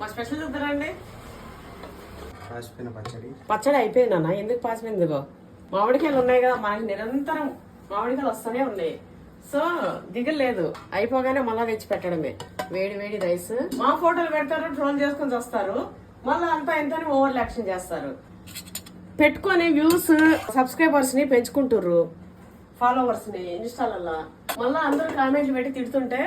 మా స్పెషల్ చూద్దారండి పచ్చడి. పచ్చడి అయిపోయిందన్న ఎందుకు పాసిపోయింది ఇదిగో మామిడికాయలు ఉన్నాయి కదా మనకి నిరంతరం మామిడికాయలు వస్తూనే ఉన్నాయి. సో దిగులేదు. అయిపోగానే మళ్ళా తెచ్చి పెట్టడమే. వేడి వేడి రైస్. మా ఫోటోలు పెడతారు ట్రోల్ చేసుకొని వస్తారు. మళ్ళీ అంతా ఎంతని ఓవర్ యాక్షన్ చేస్తారు. పెట్టుకొని వ్యూస్ సబ్స్క్రైబర్స్ని పెంచుకుంటుర్రు. ఫాలోవర్స్ని ఇన్స్టాలల్లో మళ్ళీ అందరూ కామెంట్లు పెట్టి తిడుతుంటే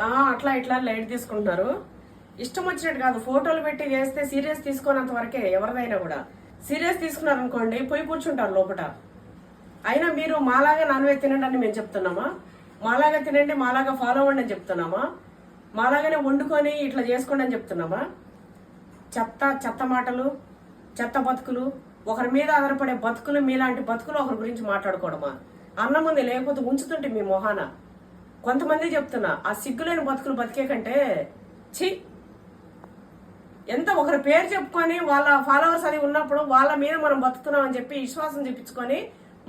"ఆ, అట్లా ఇట్లా లైట్ తీసుకుంటున్నారు. ఇష్టం వచ్చినట్టు కాదు. ఫోటోలు పెట్టి చేస్తే సీరియస్ తీసుకున్నంత వరకే ఎవరిదైనా కూడా. సీరియస్ తీసుకున్నారనుకోండి పోయి కూర్చుంటారు లోపల అయినా మీరు మాలాగా నాన్ వెజ్ తినండి అని మేము చెప్తున్నామా? మాలాగా తినండి మాలాగా ఫాలో అవ్వండి అని చెప్తున్నామా? మాలాగానే వండుకొని ఇట్లా చేసుకోండి అని చెప్తున్నామా? చెత్త చెత్త మాటలు చెత్త బతుకులు ఒకరి మీద ఆధారపడే బతుకులు మీలాంటి బతుకులు ఒకరి గురించి మాట్లాడుకోవడమా? అన్నం ఉంది లేకపోతే ఉంచుతుంటే మీ మొహాన. కొంతమంది చెప్తున్నా ఆ సిగ్గులేని బతుకులు బతికే కంటే ఛీ ఎంత ఒకరి పేరు చెప్పుకొని వాళ్ళ ఫాలోవర్స్ అది ఉన్నప్పుడు వాళ్ళ మీద మనం బతుకుతున్నాం అని చెప్పి విశ్వాసం చూపించుకొని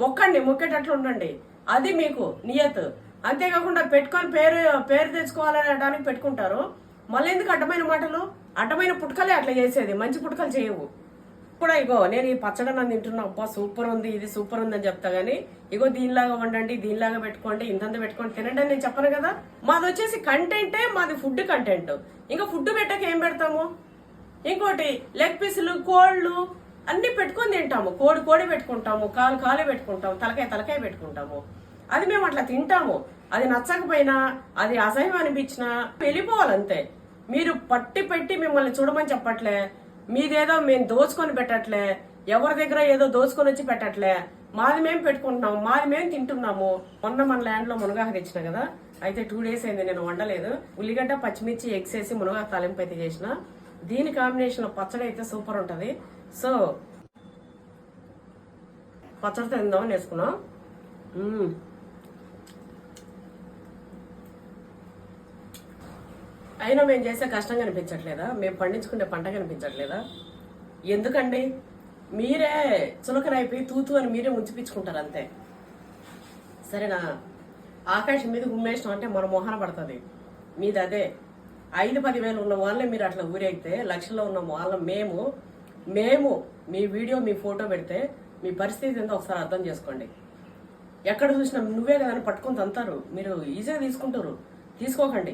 మొక్కండి మొక్కేటట్లు ఉండండి. అది మీకు నియత్. అంతేకాకుండా పెట్టుకొని పేరు పేరు తెచ్చుకోవాలనడానికి పెట్టుకుంటారు. మళ్ళీ ఎందుకు అడ్డమైన మాటలు? అడ్డమైన పుట్టుకలే అట్లా చేసేది. మంచి పుట్టుకలు చేయవు. కూడా ఇగో నేను ఈ పచ్చడి నన్ను తింటున్నా. అబ్బా సూపర్ ఉంది ఇది సూపర్ ఉంది అని చెప్తా గానీ ఇగో దీనిలాగా వండండి దీనిలాగా పెట్టుకోండి ఇంతంత పెట్టుకోండి తినండి అని నేను చెప్పను కదా. మాది వచ్చేసి కంటెంటే మాది ఫుడ్ కంటెంట్ ఇంకా ఫుడ్ పెట్టక ఏం పెడతాము? ఇంకోటి లెగ్ పీసులు కోళ్ళు అన్ని పెట్టుకొని తింటాము. కోడి కోడి పెట్టుకుంటాము కాలు కాలు పెట్టుకుంటాము తలకాయ తలకాయ పెట్టుకుంటాము. అది మేము అట్లా తింటాము. అది నచ్చకపోయినా అది అసహ్యం అనిపించినా వెళ్ళిపోవాలంతే. మీరు పట్టి పెట్టి మిమ్మల్ని చూడమని చెప్పట్లే. మీదేదో మేము దోచుకొని పెట్టట్లే. ఎవరి దగ్గర ఏదో దోచుకొని వచ్చి పెట్టట్లే. మాది మేము పెట్టుకుంటున్నాము మాది మేము తింటున్నాము. మొన్న మన ల్యాండ్లో మునగాకు తెచ్చిన కదా అయితే టూ డేస్ అయింది నేను వండలేదు. ఉల్లిగడ్డ పచ్చిమిర్చి ఎగ్స్ వేసి మునగాకు తాలింపు అయితే చేసిన. దీని కాంబినేషన్లో పచ్చడి అయితే సూపర్ ఉంటుంది. సో పచ్చడి తిందామని వేసుకున్నాం. అయినా మేము చేసే కష్టం కనిపించట్లేదా? మేము పండించుకునే పంట కనిపించట్లేదా? ఎందుకండి? మీరే చులకనైపోయి తూతు అని మీరే ముంచిపించుకుంటారు అంతే. సరేనా? ఆకాశం మీద గుమ్మేసినాం అంటే మన మోహన పడుతుంది. మీది అదే. ఐదు పదివేలు ఉన్న వాళ్ళే మీరు అట్లా ఊరేగితే లక్షల్లో ఉన్న వాళ్ళ మేము మేము మీ వీడియో మీ ఫోటో పెడితే మీ పరిస్థితి ఏందో ఒకసారి అర్థం చేసుకోండి. ఎక్కడ చూసినా నువ్వే కదని పట్టుకొని తంతారు. మీరు ఈజీగా తీసుకుంటారు. తీసుకోకండి.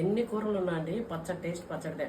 ఎన్ని కూరలు ఉన్నా అండి పచ్చడి టేస్ట్ పచ్చడిదే.